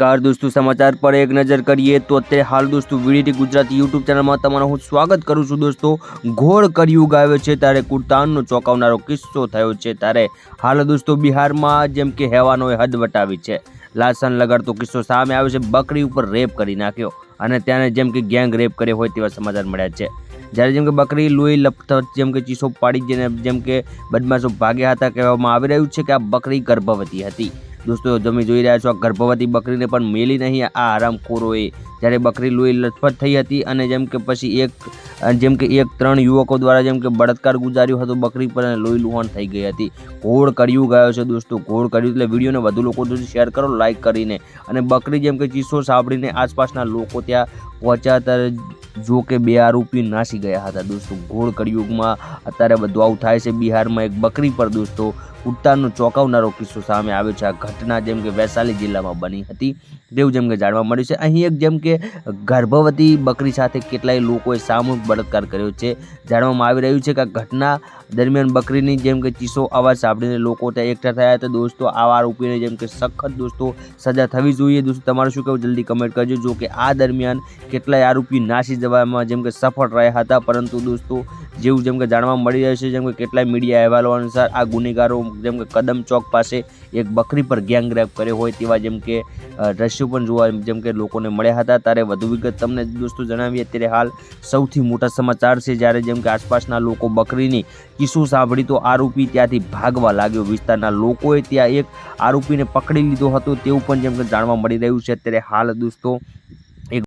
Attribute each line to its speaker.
Speaker 1: Car દોસ્તો, સમાચાર પર એક નજર કરીએ તો અત્યારે હાલ દોસ્તો વીડીટી ગુજરાતી યુટ્યુબ ચેનલમાં તમારું હું સ્વાગત કરું છું દોસ્તો. ઘોળ કર્યું ગાવે છે ત્યારે કુર્તાનનો ચોંકાવનારો કિસ્સો થયો છે ત્યારે હાલ દોસ્તો બિહારમાં જેમ કે હેવાનોએ હદ વટાવી છે. લાસન લગાડતો કિસ્સો સામે આવ્યો છે, બકરી ઉપર રેપ કરી નાખ્યો અને ત્યાં જેમ કે ગેંગ રેપ કર્યો હોય તેવા સમાચાર મળ્યા છે. જ્યારે જેમ કે બકરી લોહી લપથ જેમ કે ચીસો પાડી જેને જેમ કે બદમાશો ભાગ્યા હતા કહેવામાં આવી રહ્યું છે કે આ બકરી ગર્ભવતી હતી. દોસ્તો, તમે જોઈ રહ્યા છો, ગર્ભવતી બકરીને પણ મેલી નહીં આ આરામખોરોએ. જ્યારે બકરી લોહી લથપથ થઈ હતી અને જેમ કે પછી એક, જેમ કે એક, ત્રણ યુવકો દ્વારા જેમ કે બળાત્કાર ગુજાર્યો હતો, બકરી પર અને લોહી લુહાણ થઈ ગઈ હતી. ઘોળ કર્યું ગયો છે દોસ્તો ઘોળ કર્યું એટલે વિડીયોને વધુ લોકો સુધી શેર કરો લાઇક કરીને. અને બકરી જેમ કે ચીસો સાંભળીને આસપાસના લોકો ત્યાં પહોંચ્યા ત્યારે જો કે બે આરોપી નાસી ગયા હતા દોસ્તો. ઘોડ કળિયુગમાં અત્યારે બધું આવું થાય છે. બિહારમાં એક બકરી પર દોસ્તો ઉત્તારનો ચોંકાવનારો કિસ્સો સામે આવ્યો છે. આ ઘટના જેમ કે વૈશાલી જિલ્લામાં બની હતી. તેવું જેમ કે જાણવા મળ્યું છે. અહીં એક જેમ કે ગર્ભવતી બકરી સાથે કેટલાય લોકોએ સામૂહિક બળાત્કાર કર્યો છે. જાણવામાં આવી રહ્યું છે કે આ ઘટના દરમિયાન બકરીની જેમ કે ચીસો અવાજ સાંભળીને લોકો ત્યાં એકઠા થયા હતા. દોસ્તો આવા આરોપીને જેમ કે સખત દોસ્તો સજા થવી જોઈએ. દોસ્તો, તમારું શું કહેવું? જલ્દી કમેન્ટ કરજો. જો કે આ દરમિયાન કેટલાય આરોપી નાસી જવામાં જેમ કે સફળ રહ્યા હતા. પરંતુ દોસ્તો, જેવું જેમ કે જાણવા મળી રહ્યું છે, જેમ કે કેટલાય મીડિયા અહેવાલો અનુસાર આ ગુનેગારો જેમ કે કદમ ચોક પાસે એક બકરી પર ગેંગ રેપ કર્યો હોય તેવા જેમ કે દ્રશ્યો પણ જોવા જેમ કે લોકોને મળ્યા હતા. ત્યારે વધુ વિગત તમને દોસ્તો જણાવીએ. અત્યારે હાલ સૌથી મોટા સમાચાર છે, જ્યારે જેમ કે આસપાસના લોકો બકરીની કિસ્સો સાંભળી તો આરોપી ત્યાંથી ભાગવા લાગ્યો. વિસ્તારના લોકોએ ત્યાં એક આરોપીને પકડી લીધો હતો તેવું પણ જેમ કે જાણવા મળી રહ્યું છે. અત્યારે હાલ દોસ્તો